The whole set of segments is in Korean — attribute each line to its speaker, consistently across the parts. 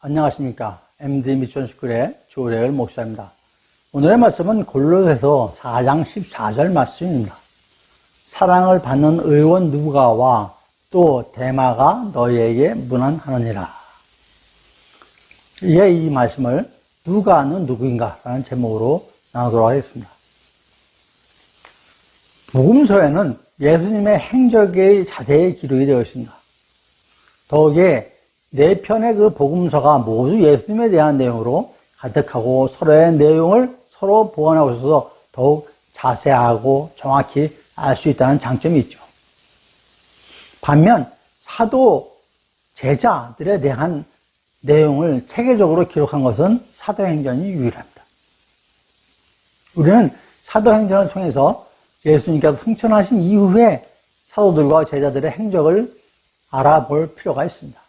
Speaker 1: 안녕하십니까. MD 미션스쿨의 조래열 목사입니다. 오늘의 말씀은 골로새서 4장 14절 말씀입니다. 사랑을 받는 의원 누가와 또 대마가 너희에게 문안하느니라. 이에 이 말씀을 누가는 누구인가? 라는 제목으로 나누도록 하겠습니다. 복음서에는 예수님의 행적이 자세히 기록이 되어 있습니다. 더욱에 네 편의 그 복음서가 모두 예수님에 대한 내용으로 가득하고 서로의 내용을 서로 보완하고 있어서 더욱 자세하고 정확히 알 수 있다는 장점이 있죠. 반면 사도 제자들에 대한 내용을 체계적으로 기록한 것은 사도행전이 유일합니다. 우리는 사도행전을 통해서 예수님께서 승천하신 이후에 사도들과 제자들의 행적을 알아볼 필요가 있습니다.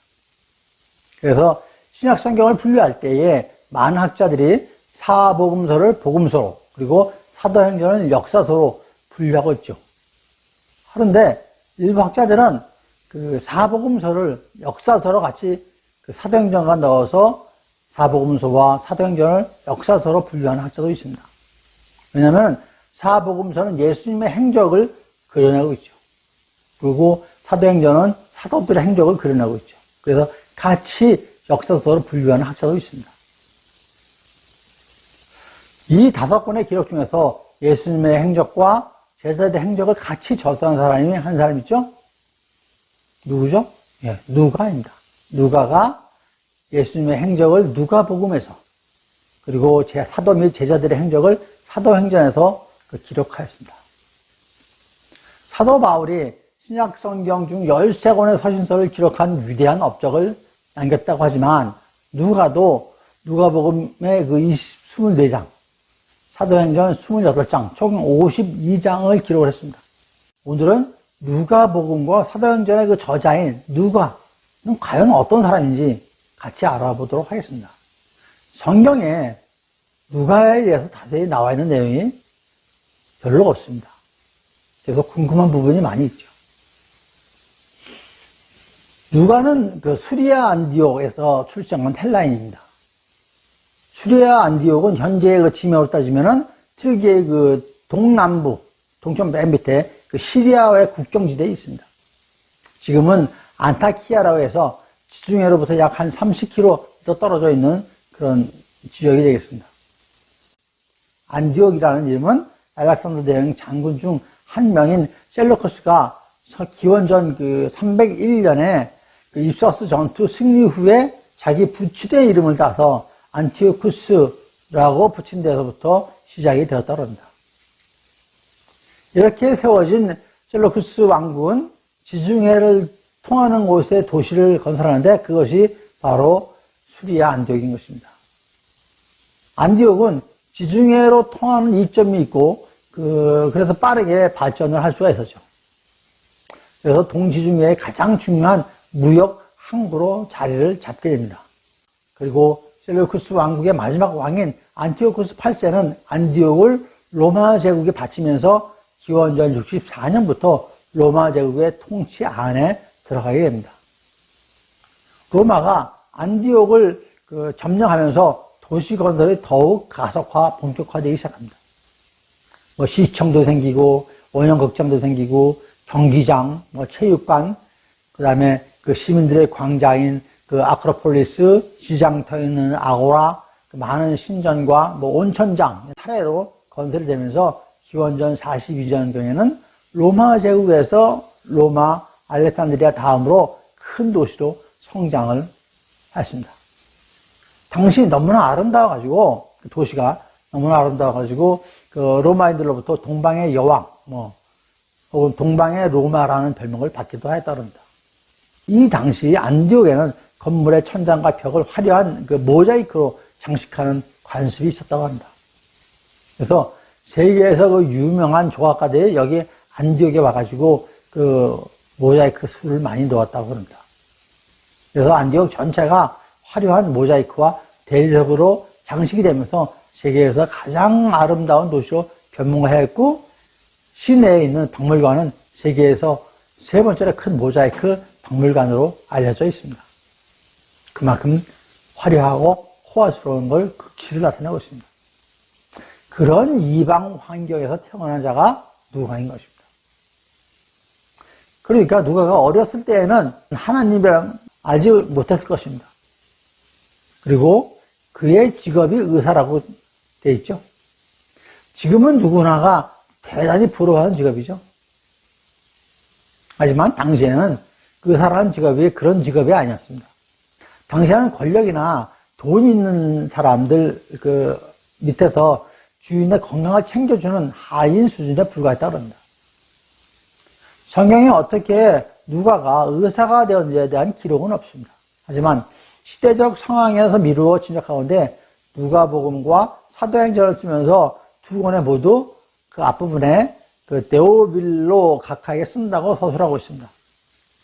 Speaker 1: 그래서 신약 성경을 분류할 때에 많은 학자들이 사복음서를 복음서로 그리고 사도행전을 역사서로 분류하고 있죠. 그런데 일부 학자들은 그 사복음서를 역사서로 같이 그 사도행전과 넣어서 사복음서와 사도행전을 역사서로 분류하는 학자도 있습니다. 왜냐하면 사복음서는 예수님의 행적을 그려내고 있죠. 그리고 사도행전은 사도들의 행적을 그려내고 있죠. 그래서 같이 역사서로 분류하는 학자도 있습니다. 이 다섯 권의 기록 중에서 예수님의 행적과 제자들의 행적을 같이 저서한 사람이 한 사람 있죠? 누구죠? 예, 누가입니다. 누가가 예수님의 행적을 누가복음에서 그리고 제 사도 및 제자들의 행적을 사도행전에서 그 기록하였습니다. 사도 바울이 신약 성경 중 13권의 서신서를 기록한 위대한 업적을 남겼다고 하지만 누가도 누가복음의 그 24장, 사도행전 28장, 총 52장을 기록을 했습니다. 오늘은 누가복음과 사도행전의 그 저자인 누가는 과연 어떤 사람인지 같이 알아보도록 하겠습니다. 성경에 누가에 대해서 자세히 나와 있는 내용이 별로 없습니다. 그래서 궁금한 부분이 많이 있죠. 누가는 그 수리아 안디옥에서 출생한 헬라인입니다. 수리아 안디옥은 현재의 그 지명으로 따지면은 특유의 그 동남부, 동쪽 맨 밑에 그 시리아와의 국경지대에 있습니다. 지금은 안타키아라고 해서 지중해로부터 약 한 30km 떨어져 있는 그런 지역이 되겠습니다. 안디옥이라는 이름은 알렉산더 대왕 장군 중 한 명인 셀로커스가 기원전 그 301년에 그 입서스 전투 승리 후에 자기 부친의 이름을 따서 안티오쿠스라고 붙인 데서부터 시작이 되었다고 합니다. 이렇게 세워진 셀로쿠스 왕국은 지중해를 통하는 곳에 도시를 건설하는데 그것이 바로 수리아 안디옥인 것입니다. 안디옥은 지중해로 통하는 이점이 있고 그 그래서 빠르게 발전을 할 수가 있었죠. 그래서 동지중해의 가장 중요한 무역 항구로 자리를 잡게 됩니다. 그리고 셀레우쿠스 왕국의 마지막 왕인 안티오쿠스 8세는 안디옥을 로마 제국에 바치면서 기원전 64년부터 로마 제국의 통치 안에 들어가게 됩니다. 로마가 안디옥을 그 점령하면서 도시 건설이 더욱 가속화, 본격화되기 시작합니다. 뭐 시청도 생기고 원형 극장도 생기고 경기장, 뭐 체육관, 그 다음에 그 시민들의 광장인 그 아크로폴리스, 시장터 있는 아고라, 그 많은 신전과 뭐 온천장, 차례로 건설이 되면서 기원전 42년경에는 로마 제국에서 로마 알렉산드리아 다음으로 큰 도시로 성장을 했습니다. 당시 너무나 아름다워가지고 그 도시가 너무나 아름다워가지고 그 로마인들로부터 동방의 여왕, 뭐 혹은 동방의 로마라는 별명을 받기도 했다릅니다. 이 당시 안디옥에는 건물의 천장과 벽을 화려한 그 모자이크로 장식하는 관습이 있었다고 합니다. 그래서 세계에서 그 유명한 조각가들이 여기 안디옥에 와가지고 그 모자이크 수를 많이 놓았다고 합니다. 그래서 안디옥 전체가 화려한 모자이크와 대리석으로 장식이 되면서 세계에서 가장 아름다운 도시로 변모했고 시내에 있는 박물관은 세계에서 세 번째로 큰 모자이크 박물관으로 알려져 있습니다. 그만큼 화려하고 호화스러운 걸 극치를 나타내고 있습니다. 그런 이방 환경에서 태어난 자가 누가인 것입니다. 그러니까 누가가 어렸을 때에는 하나님이랑 알지 못했을 것입니다. 그리고 그의 직업이 의사라고 돼 있죠. 지금은 누구나가 대단히 부러워하는 직업이죠. 하지만 당시에는 의사라는 직업이 그런 직업이 아니었습니다. 당시에는 권력이나 돈 있는 사람들 그 밑에서 주인의 건강을 챙겨주는 하인 수준에 불과했다고 합니다. 성경에 어떻게 누가가 의사가 되었는지에 대한 기록은 없습니다. 하지만 시대적 상황에서 미루어진 적 가운데 누가복음과 사도행전을 쓰면서 두 권에 모두 그 앞부분에 그 데오빌로 각하에게 쓴다고 서술하고 있습니다.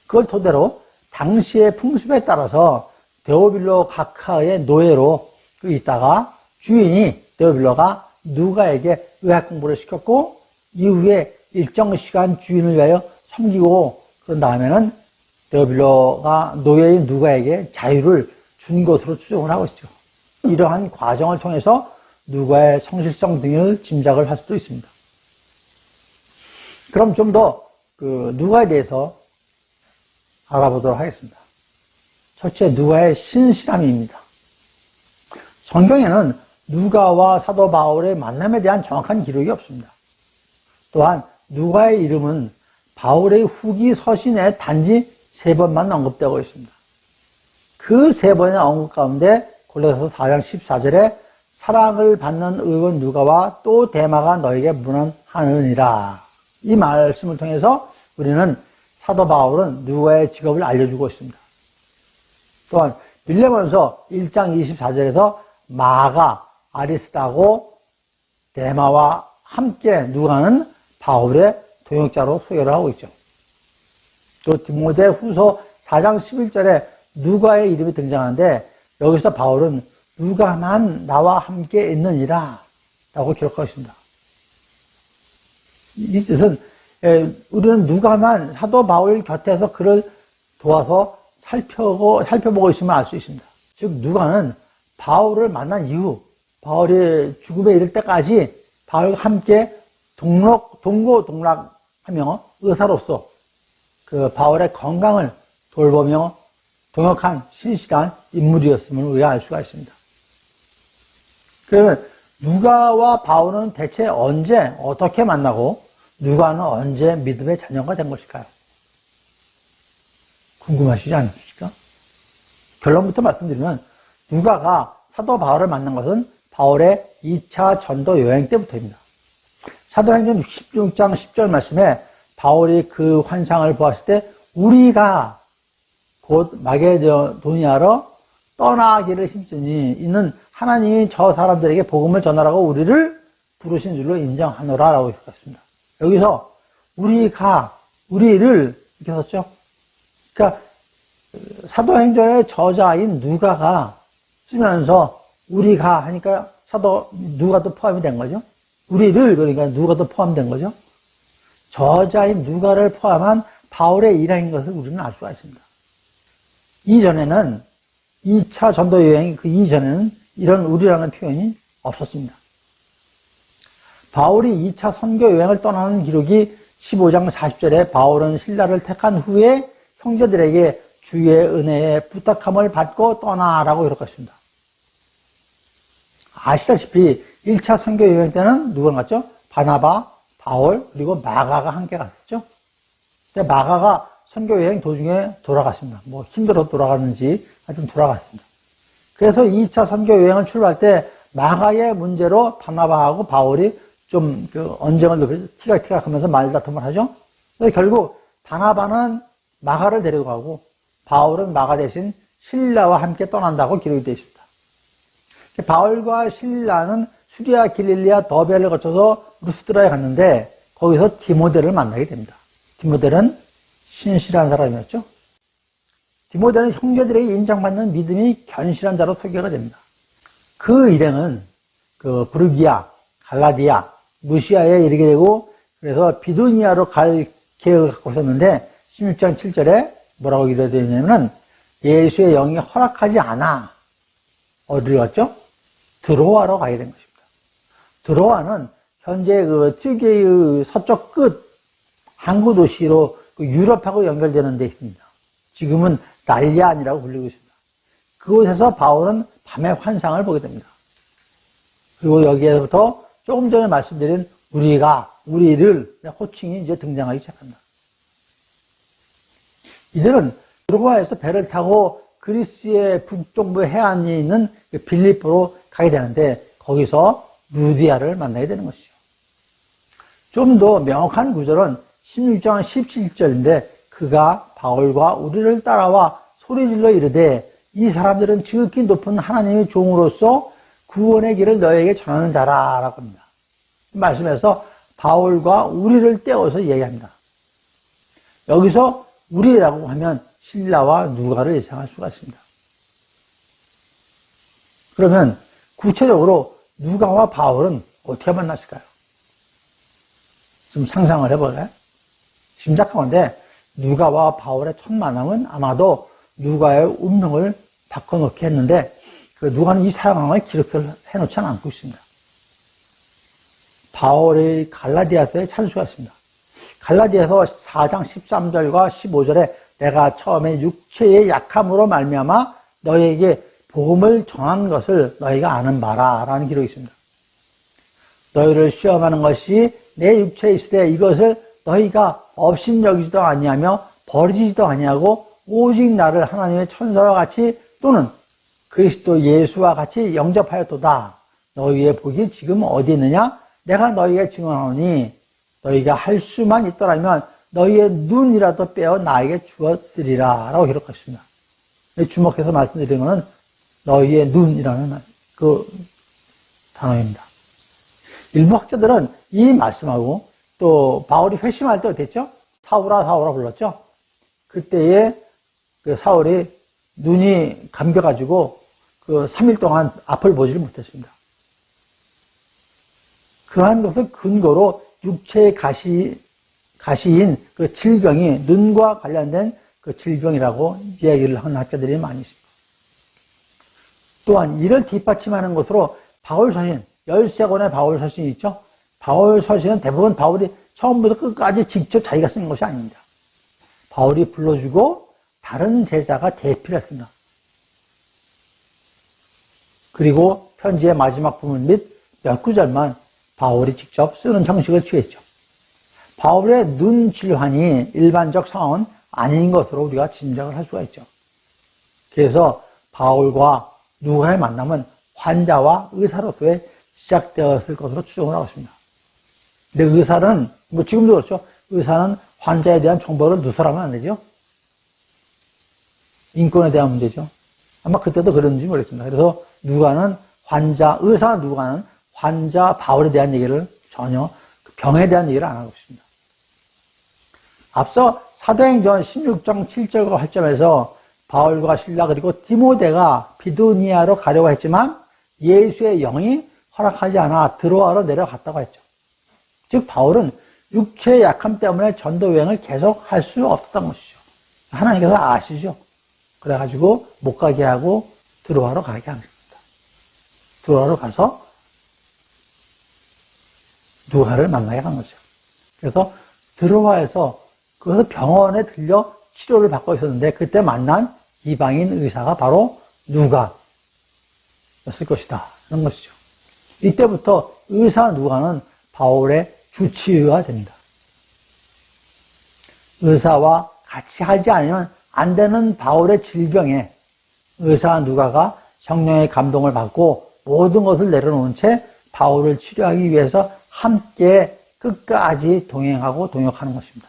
Speaker 1: 그걸 토대로 당시의 풍습에 따라서 데오빌로 각하의 노예로 그 있다가 주인이 데오빌로가 누가에게 의학 공부를 시켰고 이후에 일정 시간 주인을 위하여 섬기고 그런 다음에는 데오빌로가 노예인 누가에게 자유를 준 것으로 추정을 하고 있죠. 이러한 과정을 통해서 누가의 성실성 등을 짐작을 할 수도 있습니다. 그럼 좀 더 그 누가에 대해서 알아보도록 하겠습니다. 첫째, 누가의 신실함입니다. 성경에는 누가와 사도 바울의 만남에 대한 정확한 기록이 없습니다. 또한 누가의 이름은 바울의 후기 서신에 단지 세 번만 언급되고 있습니다. 그 세 번의 언급 가운데 골로새서 4장 14절에 사랑을 받는 의원 누가와 또 대마가 너에게 문안하느니라. 이 말씀을 통해서 우리는 사도 바울은 누가의 직업을 알려주고 있습니다. 또한 빌레몬서 1장 24절에서 마가 아리스다고 대마와 함께 누가는 바울의 동역자로 소개를 하고 있죠. 또 디모데 후서 4장 11절에 누가의 이름이 등장하는데 여기서 바울은 누가만 나와 함께 있느니라 라고 기록하고 있습니다. 이 뜻은 우리는 누가만 사도 바울 곁에서 그를 도와서 살펴보고, 살펴보고 있으면 알 수 있습니다. 즉, 누가는 바울을 만난 이후, 바울이 죽음에 이를 때까지 바울과 함께 동록, 동고 동락하며 의사로서 그 바울의 건강을 돌보며 동역한 신실한 인물이었음을 우리가 알 수가 있습니다. 그러면 누가와 바울은 대체 언제 어떻게 만나고 누가는 언제 믿음의 자녀가 된 것일까요? 궁금하시지 않으십니까? 결론부터 말씀드리면 누가가 사도 바울을 만난 것은 바울의 2차 전도 여행 때부터입니다. 사도행전 16장 10절 말씀에 바울이 그 환상을 보았을 때 우리가 곧 마게도니아로 떠나기를 힘쓰니 이는 하나님이 저 사람들에게 복음을 전하라고 우리를 부르신 줄로 인정하노라라고 했습니다. 여기서 우리가 우리를 이렇게 썼죠. 그러니까 사도행전의 저자인 누가가 쓰면서 우리가 하니까 사도 누가도 포함이 된 거죠. 우리를 그러니까 누가도 포함된 거죠. 저자인 누가를 포함한 바울의 일행인 것을 우리는 알 수가 있습니다. 이전에는 2차 전도 여행 그 이전에는 이런 우리라는 표현이 없었습니다. 바울이 2차 선교 여행을 떠나는 기록이 15장 40절에 바울은 신라를 택한 후에 형제들에게 주의 은혜에 부탁함을 받고 떠나라고 기록했습니다. 아시다시피 1차 선교 여행 때는 누구랑 갔죠? 바나바, 바울, 그리고 마가가 함께 갔었죠. 근데 마가가 선교 여행 도중에 돌아갔습니다. 뭐 힘들어서 돌아갔는지 하여튼 돌아갔습니다. 그래서 2차 선교 여행을 출발할 때 마가의 문제로 바나바하고 바울이 좀 그 언쟁을 높여 티각티각 하면서 말다툼을 하죠. 그래서 결국 바나바는 마가를 데리고 가고 바울은 마가 대신 신라와 함께 떠난다고 기록이 되어 있습니다. 바울과 신라는 수리아 길릴리아 더베를 거쳐서 루스드라에 갔는데 거기서 디모데를 만나게 됩니다. 디모데는 신실한 사람이었죠. 디모데는 형제들에게 인정받는 믿음이 견실한 자로 소개가 됩니다. 그 일행은 그 부르기아, 갈라디아, 무시아에 이르게 되고 그래서 비두니아로 갈 계획을 갖고 있었는데 16장 7절에 뭐라고 기록되어 있냐면 예수의 영이 허락하지 않아 어디를 갔죠? 드로아로 가게 된 것입니다. 드로아는 현재 그 특유의 서쪽 끝 항구 도시로 그 유럽하고 연결되는 데 있습니다. 지금은 달리안이라고 불리고 있습니다. 그곳에서 바울은 밤의 환상을 보게 됩니다. 그리고 여기에서부터 조금 전에 말씀드린 우리가, 우리를 호칭이 이제 등장하기 시작합니다. 이들은 드로아에서 배를 타고 그리스의 북동부 해안에 있는 그 빌립보로 가게 되는데 거기서 루디아를 만나게 되는 것이죠. 좀 더 명확한 구절은 16장 17절인데 그가 바울과 우리를 따라와 소리질러 이르되 이 사람들은 지극히 높은 하나님의 종으로서 구원의 길을 너에게 전하는 자라 라고 합니다. 말씀에서 바울과 우리를 떼어서 얘기합니다. 여기서 우리라고 하면 신라와 누가를 예상할 수가 있습니다. 그러면 구체적으로 누가와 바울은 어떻게 만났을까요? 좀 상상을 해볼까요? 짐작하건데 누가와 바울의 첫 만남은 아마도 누가의 운명을 바꿔놓게 했는데 그 누가는 이 상황을 기록해 놓지 않고 있습니다. 바울의 갈라디아서에 찾을 수가 있습니다. 갈라디아서 4장 13절과 15절에 내가 처음에 육체의 약함으로 말미암아 너에게 복음을 정한 것을 너희가 아는 바라 라는 기록이 있습니다. 너희를 시험하는 것이 내 육체에 때 이것을 너희가 업신여기지도 아니하며 버리지도 아니하고 오직 나를 하나님의 천사와 같이 또는 그리스도 예수와 같이 영접하였도다. 너희의 복이 지금 어디 있느냐? 내가 너희에게 증언하노니 너희가 할 수만 있더라면 너희의 눈이라도 빼어 나에게 주었으리라 라고 기록했습니다. 주목해서 말씀드리는 것은 너희의 눈이라는 그 단어입니다. 일부 학자들은 이 말씀하고 또 바울이 회심할 때 어땠죠? 사울아 사울아 불렀죠? 그때에 그 사울이 눈이 감겨가지고 그 3일 동안 앞을 보지를 못했습니다. 그러한 것을 근거로 육체의 가시, 가시인 그 질병이 눈과 관련된 그 질병이라고 이야기를 하는 학자들이 많이 있습니다. 또한 이를 뒷받침하는 것으로 바울 서신, 13권의 바울 서신이 있죠? 바울 서신은 대부분 바울이 처음부터 끝까지 직접 자기가 쓴 것이 아닙니다. 바울이 불러주고 다른 제자가 대피를 했습니다. 그리고 편지의 마지막 부분 및 몇 구절만 바울이 직접 쓰는 형식을 취했죠. 바울의 눈 질환이 일반적 상황은 아닌 것으로 우리가 짐작을 할 수가 있죠. 그래서 바울과 누가의 만남은 환자와 의사로서의 시작되었을 것으로 추정을 하고 있습니다. 근데 의사는, 뭐 지금도 그렇죠. 의사는 환자에 대한 정보를 누설하면 안 되죠. 인권에 대한 문제죠. 아마 그때도 그런지 모르겠습니다. 그래서 누가는 환자, 의사 누가는 환자 바울에 대한 얘기를 전혀 그 병에 대한 얘기를 안 하고 있습니다. 앞서 사도행전 16장 7절과 8절에서 바울과 신라 그리고 디모데가 비두니아로 가려고 했지만 예수의 영이 허락하지 않아 드로아로 내려갔다고 했죠. 즉 바울은 육체의 약함 때문에 전도 여행을 계속 할 수 없었던 것이죠. 하나님께서 아시죠. 그래가지고 못 가게 하고 드로아로 가게 한 겁니다. 드로아로 가서 누가를 만나게 한 거죠. 그래서 드로아에서 그래서 병원에 들려 치료를 받고 있었는데 그때 만난 이방인 의사가 바로 누가였을 것이다. 그런 것이죠. 이때부터 의사 누가는 바울의 주치의가 됩니다. 의사와 같이 하지 않으면 안 되는 바울의 질병에 의사 누가가 성령의 감동을 받고 모든 것을 내려놓은 채 바울을 치료하기 위해서 함께 끝까지 동행하고 동역하는 것입니다.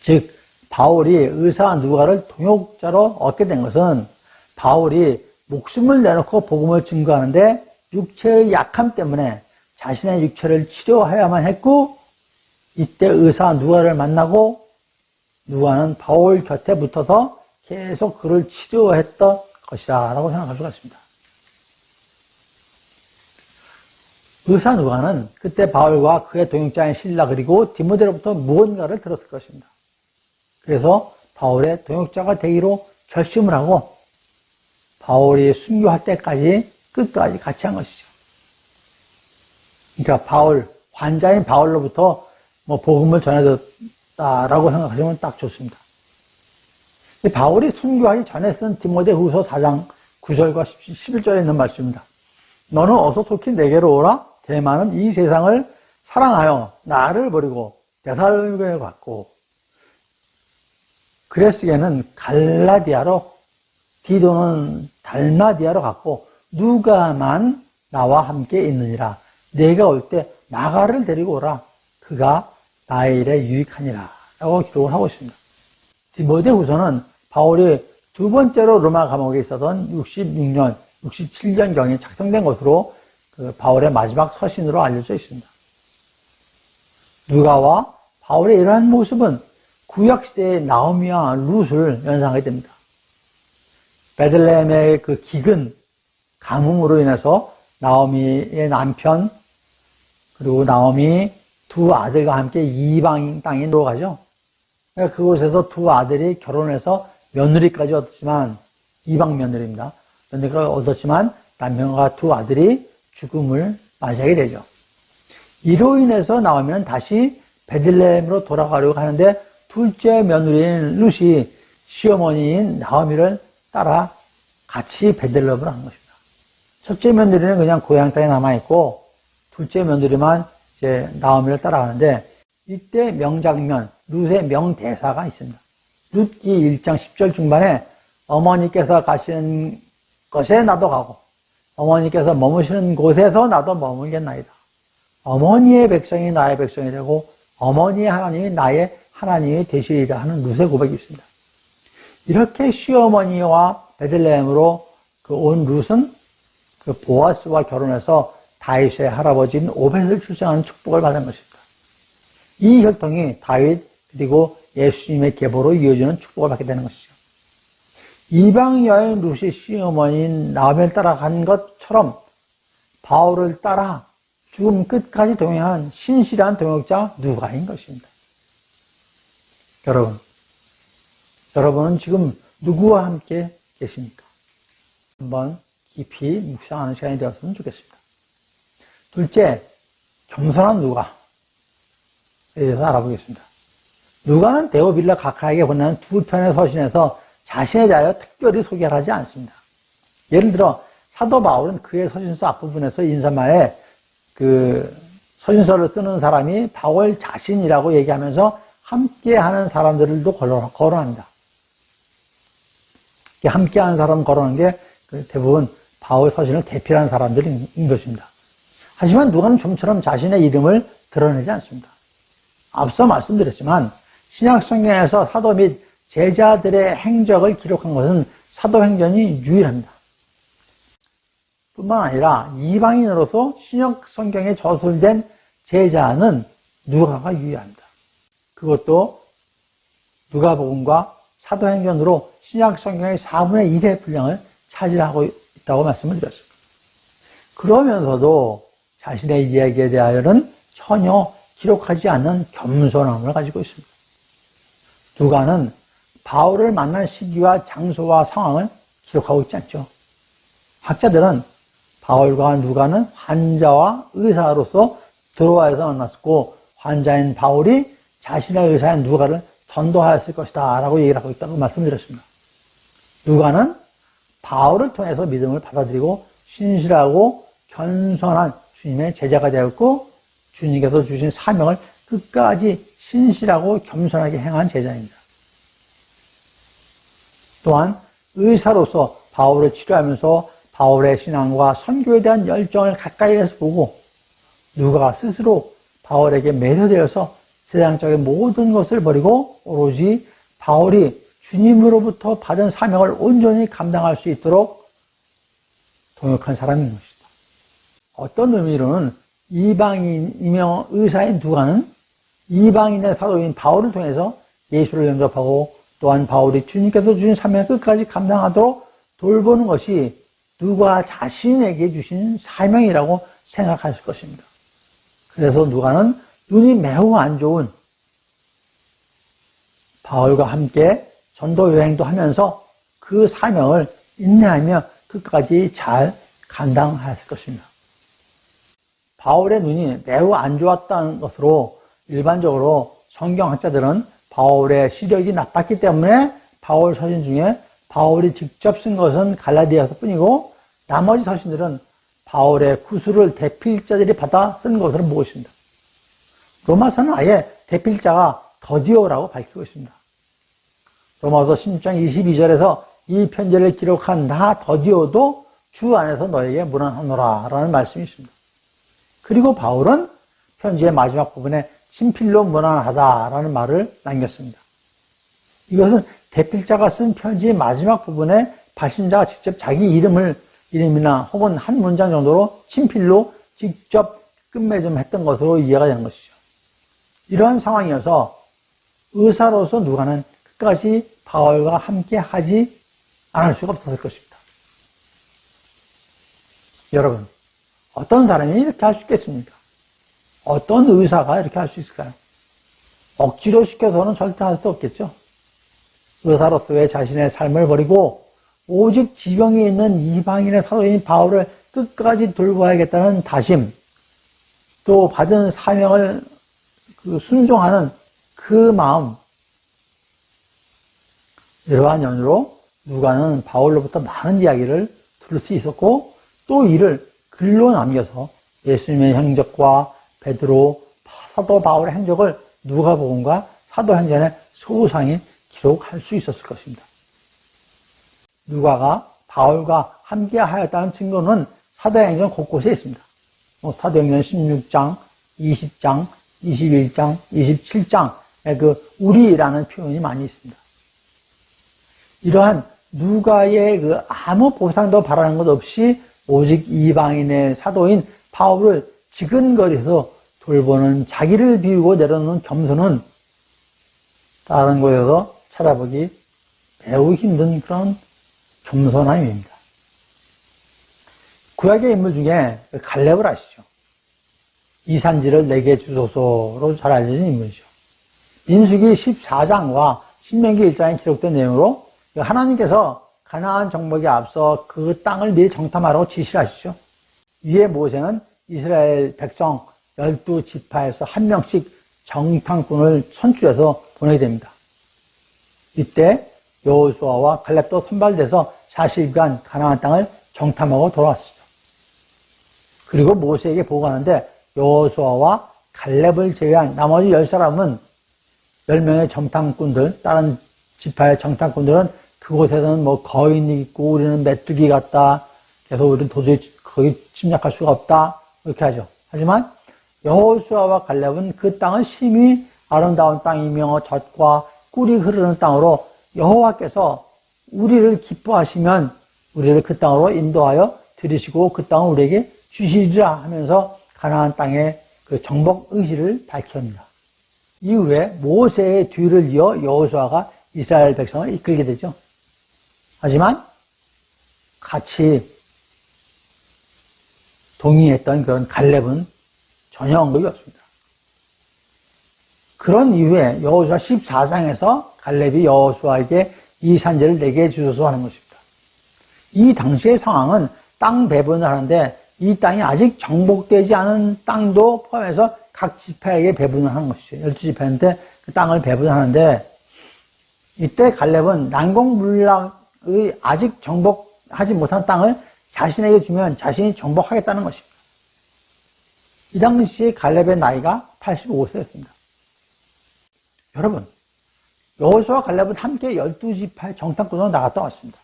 Speaker 1: 즉, 바울이 의사 누가를 동역자로 얻게 된 것은 바울이 목숨을 내놓고 복음을 증거하는데 육체의 약함 때문에 자신의 육체를 치료해야만 했고 이때 의사 누가를 만나고 누가는 바울 곁에 붙어서 계속 그를 치료했던 것이라고 생각할 수가 있습니다. 의사 누가는 그때 바울과 그의 동역자인 신라 그리고 디모데로부터 무언가를 들었을 것입니다. 그래서 바울의 동역자가 되기로 결심을 하고 바울이 순교할 때까지 끝까지 같이 한 것이죠. 그러니까 바울, 환자인 바울로부터 뭐 복음을 전해줬 다라고 생각하시면 딱 좋습니다. 바울이 순교하기 전에 쓴 디모데 후서 4장 9절과 11절에 있는 말씀입니다. 너는 어서 속히 내게로 오라. 대만은 이 세상을 사랑하여 나를 버리고 대살로니가에 갔고 그레스게는 갈라디아로 디도는 달마디아로 갔고 누가만 나와 함께 있느니라. 내가 올때 마가를 데리고 오라. 그가 나의 일에 유익하니라. 라고 기록을 하고 있습니다. 디모데 후서는 바울이 두 번째로 로마 감옥에 있었던 66년, 67년경에 작성된 것으로 그 바울의 마지막 서신으로 알려져 있습니다. 누가와 바울의 이러한 모습은 구약시대의 나오미와 룻을 연상하게 됩니다. 베들레헴의 그 기근, 가뭄으로 인해서 나오미의 남편, 그리고 나오미 두 아들과 함께 이방 땅으로 가죠. 그러니까 그곳에서 두 아들이 결혼해서 며느리까지 얻었지만, 이방 며느리입니다. 며느리가 얻었지만, 남편과 두 아들이 죽음을 맞이하게 되죠. 이로 인해서 나오면 다시 베들레헴으로 돌아가려고 하는데, 둘째 며느리인 루시 시어머니인 나오미를 따라 같이 베들레헴으로 한 것입니다. 첫째 며느리는 그냥 고향 땅에 남아 있고, 둘째 며느리만 이제 나오미를 따라가는데, 이때 명장면, 룻의 명대사가 있습니다. 룻기 1장 10절 중반에 어머니께서 가시는 것에 나도 가고 어머니께서 머무시는 곳에서 나도 머물겠나이다. 어머니의 백성이 나의 백성이 되고 어머니의 하나님이 나의 하나님이 되시리라 하는 룻의 고백이 있습니다. 이렇게 시어머니와 베들레헴으로 그 온 룻은 그 보아스와 결혼해서 다윗의 할아버지인 오벳을 출생하는 축복을 받은 것입니다. 이 혈통이 다윗 그리고 예수님의 계보로 이어지는 축복을 받게 되는 것이죠. 이방 여인 루시 시어머니인 나벨 따라간 것처럼 바울을 따라 죽음 끝까지 동행한 신실한 동역자 누가인 것입니다. 여러분, 여러분은 지금 누구와 함께 계십니까? 한번 깊이 묵상하는 시간이 되었으면 좋겠습니다. 둘째, 겸손한 누가 에 대해서 알아보겠습니다. 누가는 데오빌라 각하에게 보내는 두 편의 서신에서 자신에 대하여 특별히 소개를 하지 않습니다. 예를 들어 사도 바울은 그의 서신서 앞부분에서 인사말에 그 서신서를 쓰는 사람이 바울 자신이라고 얘기하면서 함께하는 사람들도 거론합니다. 함께하는 사람 거론하는 게그 대부분 바울 서신을 대표하는 사람들인 것입니다. 하지만 누가는 좀처럼 자신의 이름을 드러내지 않습니다. 앞서 말씀드렸지만 신약 성경에서 사도 및 제자들의 행적을 기록한 것은 사도행전이 유일합니다. 뿐만 아니라 이방인으로서 신약 성경에 저술된 제자는 누가가 유일합니다. 그것도 누가복음과 사도행전으로 신약 성경의 4분의 1의 분량을 차지하고 있다고 말씀을 드렸습니다. 그러면서도 자신의 이야기에 대하여는 전혀 기록하지 않는 겸손함을 가지고 있습니다. 누가는 바울을 만난 시기와 장소와 상황을 기록하고 있지 않죠. 학자들은 바울과 누가는 환자와 의사로서 들어와서 만났고 환자인 바울이 자신의 의사인 누가를 전도하였을 것이다 라고 얘기를 하고 있다고 말씀드렸습니다. 누가는 바울을 통해서 믿음을 받아들이고 신실하고 겸손한 주님의 제자가 되었고 주님께서 주신 사명을 끝까지 신실하고 겸손하게 행한 제자입니다. 또한 의사로서 바울을 치료하면서 바울의 신앙과 선교에 대한 열정을 가까이에서 보고 누가 스스로 바울에게 매료되어서 세상적인 모든 것을 버리고 오로지 바울이 주님으로부터 받은 사명을 온전히 감당할 수 있도록 동역한 사람인 것이다. 어떤 의미로는 이방인이며 의사인 누가는 이방인의 사도인 바울을 통해서 예수를 영접하고 또한 바울이 주님께서 주신 사명을 끝까지 감당하도록 돌보는 것이 누가 자신에게 주신 사명이라고 생각하실 것입니다. 그래서 누가는 눈이 매우 안 좋은 바울과 함께 전도 여행도 하면서 그 사명을 인내하며 끝까지 잘 감당하였을 것입니다. 바울의 눈이 매우 안 좋았다는 것으로 일반적으로 성경학자들은 바울의 시력이 나빴기 때문에 바울 서신 중에 바울이 직접 쓴 것은 갈라디아서 뿐이고 나머지 서신들은 바울의 구술을 대필자들이 받아 쓴 것으로 보고 있습니다. 로마서는 아예 대필자가 더디오라고 밝히고 있습니다. 로마서 16장 22절에서 이 편지를 기록한 나 더디오도 주 안에서 너에게 무난하노라 라는 말씀이 있습니다. 그리고 바울은 편지의 마지막 부분에 친필로 무난하다라는 말을 남겼습니다. 이것은 대필자가 쓴 편지의 마지막 부분에 발신자가 직접 자기 이름을 이름이나 혹은 한 문장 정도로 친필로 직접 끝맺음 했던 것으로 이해가 되는 것이죠. 이러한 상황이어서 의사로서 누가는 끝까지 바울과 함께 하지 않을 수가 없었을 것입니다. 여러분, 어떤 사람이 이렇게 할 수 있겠습니까? 어떤 의사가 이렇게 할 수 있을까요? 억지로 시켜서는 절대 할 수 없겠죠. 의사로서의 자신의 삶을 버리고 오직 지병이 있는 이방인의 사도인 바울을 끝까지 돌봐야겠다는 다심, 또 받은 사명을 그 순종하는 그 마음, 이러한 연유로 누가는 바울로부터 많은 이야기를 들을 수 있었고 또 이를 글로 남겨서 예수님의 행적과 베드로, 사도 바울의 행적을 누가복음과 사도행전에 소상히 기록할 수 있었을 것입니다. 누가가 바울과 함께 하였다는 증거는 사도행전 곳곳에 있습니다. 뭐 사도행전 16장, 20장, 21장, 27장에 그 우리라는 표현이 많이 있습니다. 이러한 누가의 그 아무 보상도 바라는 것 없이 오직 이방인의 사도인 바울을 지근거리에서 돌보는 자기를 비우고 내려놓는 겸손은 다른 곳에서 찾아보기 매우 힘든 그런 겸손함입니다. 구약의 인물 중에 갈렙을 아시죠? 이 산지를 내게 주소서로 잘 알려진 인물이죠. 민수기 14장과 신명기 1장에 기록된 내용으로 하나님께서 가나안 정복에 앞서 그 땅을 미리 정탐하라고 지시를 하시죠. 위에 모세는 이스라엘 백성 12지파에서 한 명씩 정탐꾼을 선출해서 보내게 됩니다. 이때 여호수아와 갈렙도 선발돼서 40일간 가나안 땅을 정탐하고 돌아왔습니다. 그리고 모세에게 보고하는데 여호수아와 갈렙을 제외한 나머지 10사람은 10명의 정탐꾼들, 다른 지파의 정탐꾼들은 그곳에서는 뭐 거인이 있고 우리는 메뚜기 같다. 그래서 우리는 도저히 거기 침략할 수가 없다. 이렇게 하죠. 하지만 여호수아와 갈렙은 그 땅은 심히 아름다운 땅이며 젖과 꿀이 흐르는 땅으로 여호와께서 우리를 기뻐하시면 우리를 그 땅으로 인도하여 들이시고 그 땅을 우리에게 주시리라 하면서 가나안 땅의 그 정복 의지를 밝힙니다. 이후에 모세의 뒤를 이어 여호수아가 이스라엘 백성을 이끌게 되죠. 하지만 같이 동의했던 그런 갈렙은 전혀 언급이 없습니다. 그런 이후에 여호수아 14장에서 갈렙이 여호수아에게 이 산지를 내게 주소서 하는 것입니다. 이 당시의 상황은 땅 배분을 하는데 이 땅이 아직 정복되지 않은 땅도 포함해서 각 지파에게 배분을 하는 것이죠. 12지파인데 그 땅을 배분하는데 이때 갈렙은 난공불락의 아직 정복하지 못한 땅을 자신에게 주면 자신이 정복하겠다는 것입니다. 이 당시 갈렙의 나이가 85세였습니다. 여러분, 여호수와 갈렙은 함께 12지파의 정탐꾼으로 나갔다 왔습니다.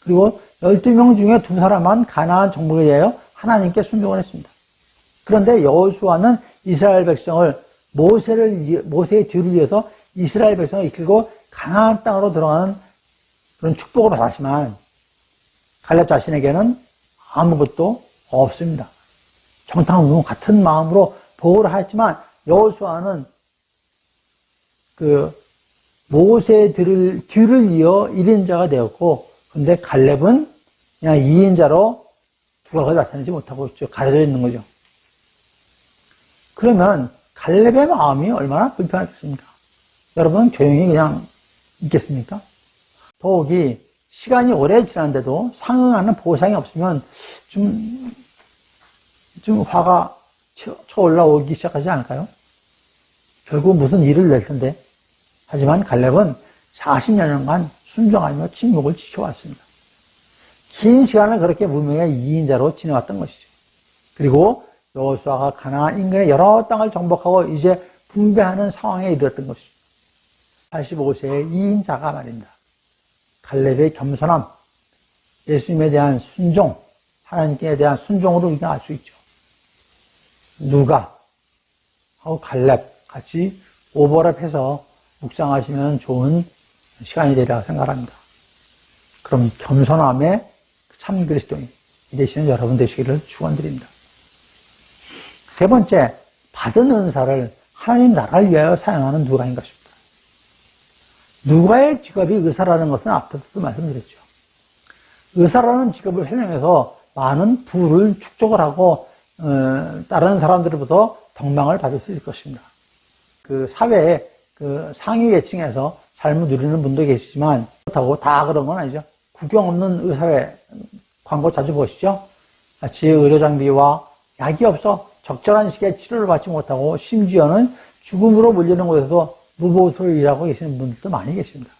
Speaker 1: 그리고 12명 중에 두 사람만 가나안 정복에 대하여 하나님께 순종을 했습니다. 그런데 여호수아는 이스라엘 백성을 모세를 모세의 뒤를 이어서 이스라엘 백성을 이끌고 가나안 땅으로 들어가는 그런 축복을 받았지만 갈렙 자신에게는 아무것도 없습니다. 정탐꾼 같은 마음으로 보호를 하였지만 여호수아는 그 모세의 뒤를, 뒤를 이어 1인자가 되었고 근데 갈렙은 그냥 2인자로 두각을 나타내지 못하고. 가려져 있는 거죠. 그러면 갈렙의 마음이 얼마나 불편하겠습니까? 여러분 조용히 그냥 있겠습니까? 더욱이 시간이 오래 지났는데도 상응하는 보상이 없으면 좀, 좀 화가 쳐, 쳐 올라오기 시작하지 않을까요? 결국 무슨 일을 낼 텐데. 하지만 갈렙은 40년간 순종하며 침묵을 지켜왔습니다. 긴 시간을 그렇게 무명의 2인자로 지내왔던 것이죠. 그리고 여호수아가 가나안 인근의 여러 땅을 정복하고 이제 분배하는 상황에 이르렀던 것이죠. 85세의 2인자가 말입니다. 갈렙의 겸손함, 예수님에 대한 순종, 하나님께 대한 순종으로 우리가 알 수 있죠. 누가 하고 갈렙 같이 오버랩해서 묵상하시면 좋은 시간이 되리라 생각합니다. 그럼 겸손함의 참 그리스도인 이 되시는 여러분 되시기를 축원드립니다. 세 번째, 받은 은사를 하나님 나라를 위하여 사용하는 누가인 것입니다. 누가의 직업이 의사라는 것은 앞에서도 말씀드렸죠. 의사라는 직업을 활용해서 많은 부를 축적을 하고 어, 다른 사람들로부터 덕망을 받을 수 있을 것입니다. 그 사회에 그 상위 계층에서 삶을 누리는 분도 계시지만 그렇다고 다 그런 건 아니죠. 구경 없는 의사회 광고 자주 보시죠. 마치 의료 장비와 약이 없어 적절한 시기에 치료를 받지 못하고 심지어는 죽음으로 물리는 곳에서 무보수로 일하고 계시는 분들도 많이 계십니다.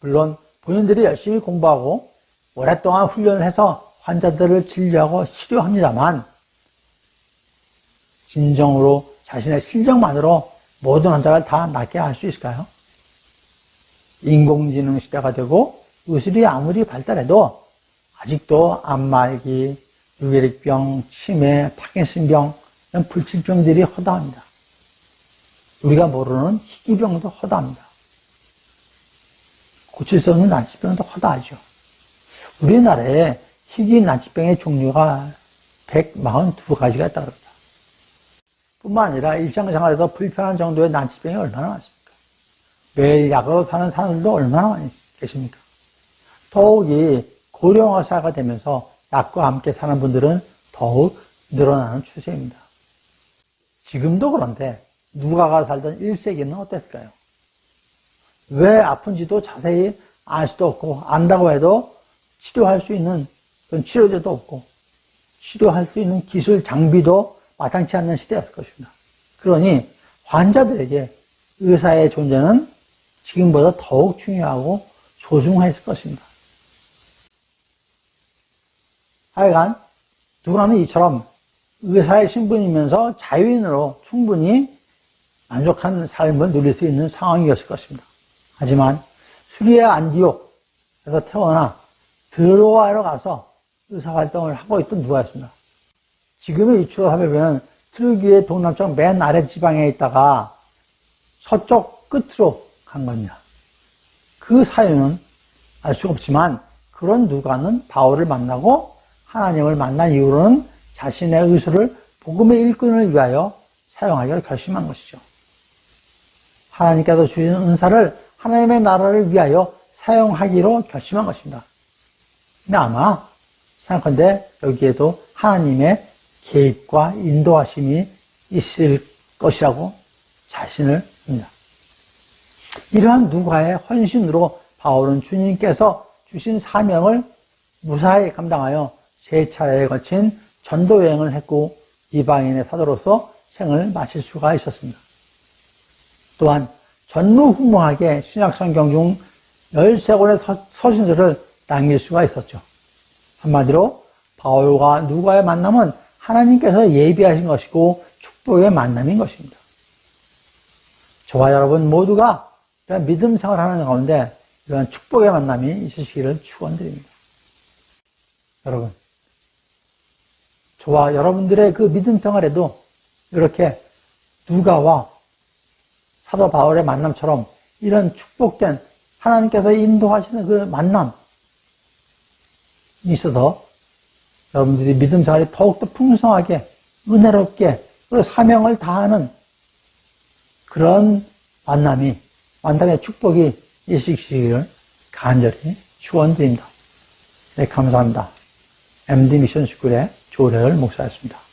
Speaker 1: 물론 본인들이 열심히 공부하고 오랫동안 훈련을 해서 환자들을 진료하고 치료합니다만 진정으로 자신의 실력만으로 모든 환자를 다 낫게 할 수 있을까요? 인공지능 시대가 되고 의술이 아무리 발달해도 아직도 암말기, 유계릭병, 치매, 파킨슨병 이런 불치병들이 허다합니다. 우리가 모르는 희귀병도 허다합니다. 고칠 수 없는 난치병도 허다하죠. 우리나라에 희귀 난치병의 종류가 142가지가 있다고 합니다. 뿐만 아니라 일상생활에서 불편한 정도의 난치병이 얼마나 많습니까? 매일 약으로 사는 사람들도 얼마나 많이 계십니까? 더욱이 고령화 사회가 되면서 약과 함께 사는 분들은 더욱 늘어나는 추세입니다. 지금도 그런데 누가가 살던 1세기는 어땠을까요? 왜 아픈지도 자세히 알 수도 없고 안다고 해도 치료할 수 있는 그런 치료제도 없고 치료할 수 있는 기술 장비도 마땅치 않는 시대였을 것입니다. 그러니 환자들에게 의사의 존재는 지금보다 더욱 중요하고 소중했을 것입니다. 하여간 누가는 이처럼 의사의 신분이면서 자유인으로 충분히 만족한 삶을 누릴 수 있는 상황이었을 것입니다. 하지만 수리아 안디옥에서 태어나 드로아로 가서 의사활동을 하고 있던 누가였습니다. 지금의 위치로 하면 트르기의 동남쪽 맨 아래 지방에 있다가 서쪽 끝으로 간 겁니다. 그 사유는 알 수가 없지만 그런 누가는 바울을 만나고 하나님을 만난 이후로는 자신의 의술을 복음의 일꾼을 위하여 사용하기로 결심한 것이죠. 하나님께서 주신 은사를 하나님의 나라를 위하여 사용하기로 결심한 것입니다. 근데 아마 생각한데 여기에도 하나님의 개입과 인도하심이 있을 것이라고 자신을 합니다. 이러한 누가의 헌신으로 바울은 주님께서 주신 사명을 무사히 감당하여 세 차례에 거친 전도 여행을 했고 이방인의 사도로서 생을 마칠 수가 있었습니다. 또한 전무후무하게 신약성경 중 13권의 서신서를 남길 수가 있었죠. 한마디로 바울과 누가의 만남은 하나님께서 예비하신 것이고 축복의 만남인 것입니다. 저와 여러분 모두가 이런 믿음 생활하는 가운데 이러한 축복의 만남이 있으시기를 축원드립니다. 여러분, 저와 여러분들의 그 믿음 생활에도 이렇게 누가와 사도 바울의 만남처럼 이런 축복된 하나님께서 인도하시는 그 만남이 있어서 여러분들이 믿음 생활이 더욱더 풍성하게 은혜롭게 그리고 사명을 다하는 그런 만남이 만남의 축복이 있으시기를 간절히 축원드립니다. 네, 감사합니다. MD 미션 스쿨의 조래열 목사였습니다.